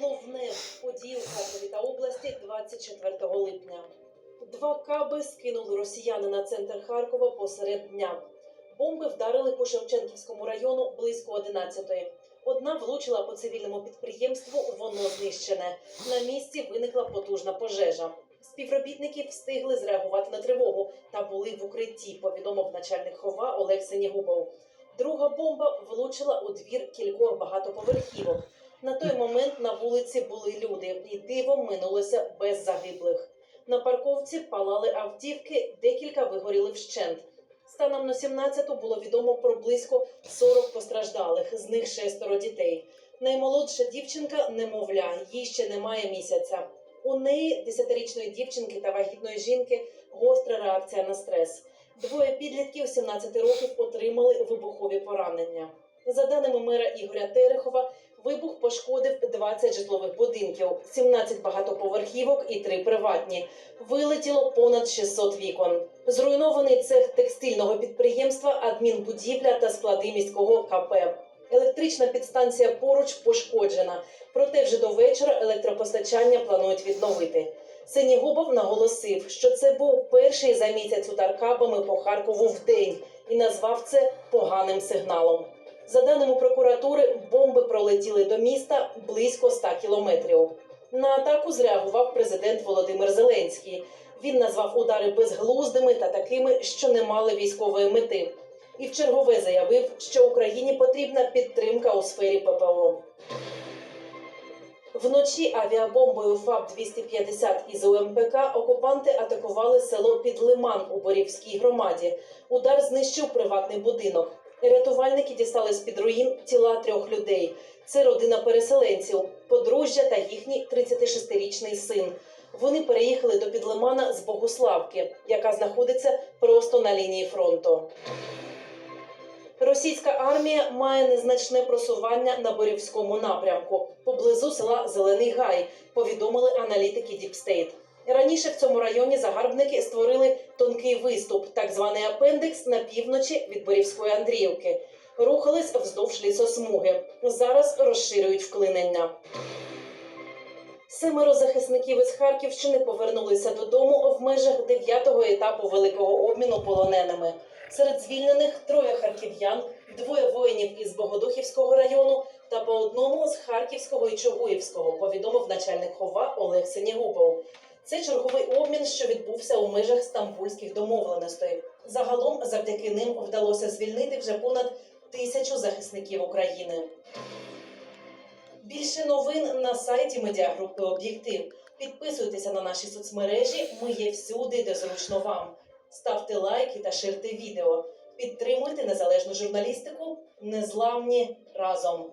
головне події у Харкові та області 24 липня. Два каби скинули росіяни на центр Харкова посеред дня. Бомби вдарили по Шевченківському району близько 11-ї. Одна влучила по цивільному підприємству, воно знищене. На місці виникла потужна пожежа. Співробітники встигли зреагувати на тривогу та були в укритті, повідомив начальник хова Олег Сенігубов. Друга бомба влучила у двір кількох багатоповерхівок. На той момент на вулиці були люди, і дивом минулося без загиблих. На парковці палали автівки, декілька вигоріли вщент. Станом на 17-ту було відомо про близько 40 постраждалих, з них шестеро дітей. Наймолодша дівчинка немовля, їй ще немає місяця. У неї, десятирічної дівчинки та вагітної жінки, гостра реакція на стрес. Двоє підлітків 17 років отримали вибухові поранення. За даними мера Ігоря Терехова, вибух пошкодив 20 житлових будинків, 17 багатоповерхівок і 3 приватні. Вилетіло понад 600 вікон. Зруйнований цех текстильного підприємства, адмінбудівля та склади міського КП. Електрична підстанція поруч пошкоджена, проте вже до вечора електропостачання планують відновити. Синігубов наголосив, що це був перший за місяць удар кабами по Харкову в день і назвав це поганим сигналом. За даними прокуратури, бомби пролетіли до міста близько 100 кілометрів. На атаку зреагував президент Володимир Зеленський. Він назвав удари безглуздими та такими, що не мали військової мети. І вчергове заявив, що Україні потрібна підтримка у сфері ППО. Вночі авіабомбою ФАБ-250 із УМПК окупанти атакували село Підлиман у Борівській громаді. Удар знищив приватний будинок. Рятувальники дістали з під руїн тіла трьох людей. Це родина переселенців, подружжя та їхній 36-річний син. Вони переїхали до Підлимана з Богуславки, яка знаходиться просто на лінії фронту. Російська армія має незначне просування на Борівському напрямку поблизу села Зелений Гай. Повідомили аналітики Діпстейт. Раніше в цьому районі загарбники створили тонкий виступ, так званий апендикс на півночі від Борівської Андріївки. Рухались вздовж лісосмуги. Зараз розширюють вклинення. Семеро захисників із Харківщини повернулися додому в межах дев'ятого етапу великого обміну полоненими. Серед звільнених троє харків'ян, двоє воїнів із Богодухівського району та по одному з Харківського і Чугуївського, повідомив начальник хова Олег Синягубов. Це черговий обмін, що відбувся у межах стамбульських домовленостей. Загалом, завдяки ним вдалося звільнити вже понад тисячу захисників України. Більше новин на сайті медіагрупи Об'єктив. Підписуйтеся на наші соцмережі. Ми є всюди, де зручно вам. Ставте лайки та ширте відео. Підтримуйте незалежну журналістику. Незламні разом.